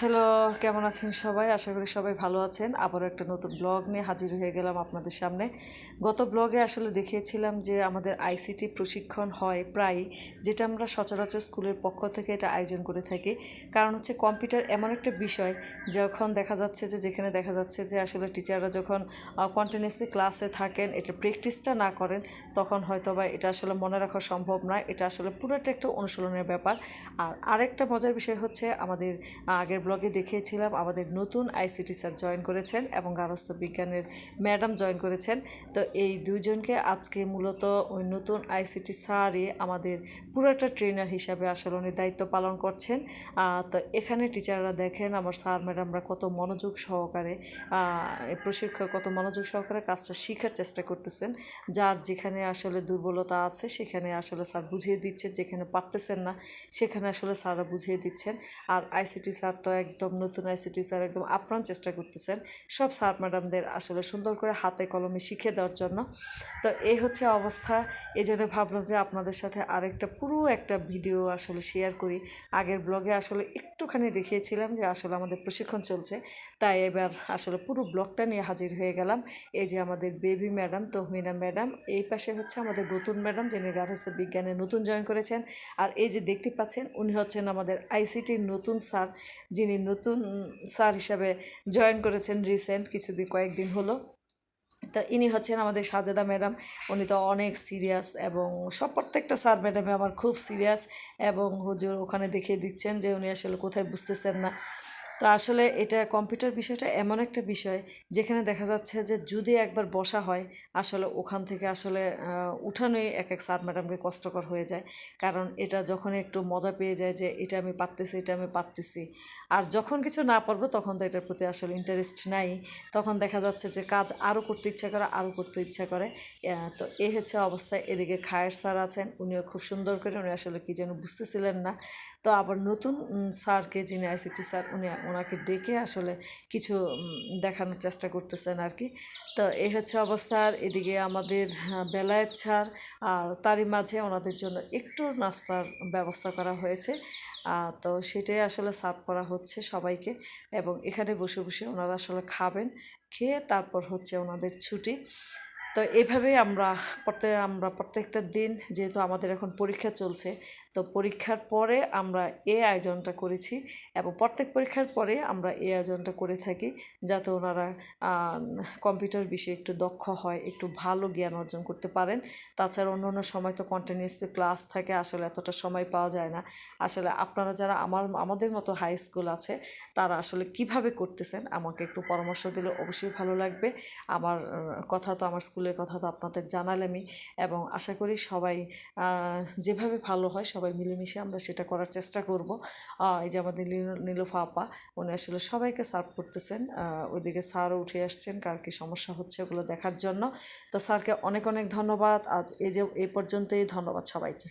Hello কেমন আছেন সবাই? আশা করি সবাই ভালো আছেন। আবারও একটা নতুন ব্লগ নিয়ে হাজির হয়ে গেলাম আপনাদের সামনে। গত ব্লগে আসলে দেখিয়েছিলাম যে আমাদের আইসিটি প্রশিক্ষণ হয় প্রায় যেটা আমরা সচরাচর স্কুলের পক্ষ থেকে এটা আয়োজন করে থাকি। কারণ হচ্ছে কম্পিউটার এমন একটা বিষয়, যখন দেখা যাচ্ছে যে, যেখানে দেখা যাচ্ছে যে আসলে টিচাররা যখন কন্টিনিউসলি ক্লাসে থাকেন, এটা প্র্যাকটিসটা না করেন, তখন হয়তো বা এটা আসলে মনে রাখা সম্ভব নয়। এটা আসলে পুরোটা একটা অনুশীলনের ব্যাপার। আর আরেকটা মজার বিষয় হচ্ছে আমাদের আগের ব্লগে দেখিয়েছিলাম আমাদের নতুন আইসিটি স্যার জয়েন করেছেন এবং গার্হস্থ্য বিজ্ঞানের ম্যাডাম জয়েন করেছেন। তো এই দুইজনকে আজকে মূলত ওই নতুন আইসিটি স্যারই আমাদের পুরোটা ট্রেনার হিসাবে আসলে উনি দায়িত্ব পালন করছেন। তো এখানে টিচাররা দেখেন আমার স্যার, ম্যাডামরা কত মনোযোগ সহকারে প্রশিক্ষক কত মনোযোগ সহকারে কাজটা শেখার চেষ্টা করতেছেন। যার যেখানে আসলে দুর্বলতা আছে সেখানে আসলে স্যার বুঝিয়ে দিচ্ছেন, যেখানে পারতেছেন না সেখানে আসলে স্যাররা বুঝিয়ে দিচ্ছেন। আর আইসিটি স্যার তো একদম নতুন আইসিটি স্যার একদম আপ্রাণ চেষ্টা করতেছেন সব স্যার ম্যাডামদের আসলে সুন্দর করে হাতে কলমে শিখে দেওয়ার জন্য। তো এই হচ্ছে অবস্থা। এই জন্য ভাবলাম যে আপনাদের সাথে আরেকটা পুরো একটা ভিডিও আসলে শেয়ার করি। আগের ব্লগে আসলে একটুখানি দেখিয়েছিলাম যে আসলে আমাদের প্রশিক্ষণ চলছে। তাই এবার আসলে পুরো ব্লগটা নিয়ে হাজির হয়ে গেলাম। এই যে আমাদের বেবি ম্যাডাম, তহমিনা ম্যাডাম, এই পাশে হচ্ছে আমাদের নতুন ম্যাডাম যিনি গার্হস্থ্য বিজ্ঞানে নতুন জয়েন করেছেন। আর এই যে দেখতে পাচ্ছেন, উনি হচ্ছেন আমাদের আইসিটির নতুন স্যার যিনি নতুন স্যার হিসাবে জয়েন করেছেন রিসেন্ট কিছুদিন, কয়েকদিন হলো। তো ইনি হচ্ছেন আমাদের সাজেদা ম্যাডাম। উনি তো অনেক সিরিয়াস এবং সব প্রত্যেকটা স্যার ম্যাডামে আমার খুব সিরিয়াস এবং হুজুর ওখানে দেখিয়ে দিচ্ছেন যে উনি আসলে কোথায় বুঝতেছেন না। তো আসলে এটা কম্পিউটার বিষয়টা এমন একটা বিষয় যেখানে দেখা যাচ্ছে যে যদি একবার বসা হয়, আসলে ওখান থেকে আসলে উঠানোই এক এক স্যার ম্যাডামকে কষ্টকর হয়ে যায়। কারণ এটা যখন একটু মজা পেয়ে যায় যে এটা আমি পারতেছি, এটা আমি পারতেছি। আর যখন কিছু না পারব তখন তো এটার প্রতি আসলে ইন্টারেস্ট নাই। তখন দেখা যাচ্ছে যে কাজ আরও করতে ইচ্ছা করে, আরও করতে ইচ্ছা করে। তো এই হচ্ছে অবস্থা। এদিকে খায়ের স্যার আছেন, উনিও খুব সুন্দর করে, উনি আসলে কি যেন বুঝতেছিলেন না। তো আবার নতুন স্যারকে যিনি আইসিটি স্যার, উনি ওনাকে ডেকে আসলে কিছু দেখানোর চেষ্টা করতেছেন আর কি। তো এই হচ্ছে অবস্থা। আর এদিকে আমাদের বেলায়েত স্যার আর তারই মাঝে ওনাদের জন্য একটু নাস্তার ব্যবস্থা করা হয়েছে। তো সেটাই আসলে সার্ভ করা হচ্ছে সবাইকে এবং এখানে বসে বসে ওনারা আসলে খাবেন, খেয়ে তারপর হচ্ছে ওনাদের ছুটি। তো এইভাবেই আমরা প্রত্যেক, আমরা প্রত্যেকটা দিন যেহেতু আমাদের এখন পরীক্ষা চলছে, তো পরীক্ষার পরে আমরা এই আয়োজনটা করেছি এবং প্রত্যেক পরীক্ষার পরে আমরা এই আয়োজনটা করে থাকি যাতে ওনারা কম্পিউটার বিষয়ে একটু দক্ষ হয়, একটু ভালো জ্ঞান অর্জন করতে পারেন। তাছাড়া অন্য অন্য সময় তো কন্টিনিউসলি ক্লাস থাকে, আসলে এতটা সময় পাওয়া যায় না। আসলে আপনারা যারা আমার, আমাদের মতো হাই স্কুল আছে, তারা আসলে কীভাবে করতেছেন আমাকে একটু পরামর্শ দিলে অবশ্যই ভালো লাগবে। আমার কথা তো আমার স্কুলের কথা তো আপনাদের জানালামই এবং আশা করি সবাই যেভাবে ভালো হয় সবাই মিলেমিশে আমরা সেটা করার চেষ্টা করব। এই যে আমাদের নীলোফা আপা, উনি আসলে সবাইকে সার্ভ করতেছেন। ওইদিকে স্যারও উঠে আসছেন, কার কী সমস্যা হচ্ছে ওগুলো দেখার জন্য। তো স্যারকে অনেক অনেক ধন্যবাদ। আজ এই যে এ পর্যন্তই ধন্যবাদ সবাইকে।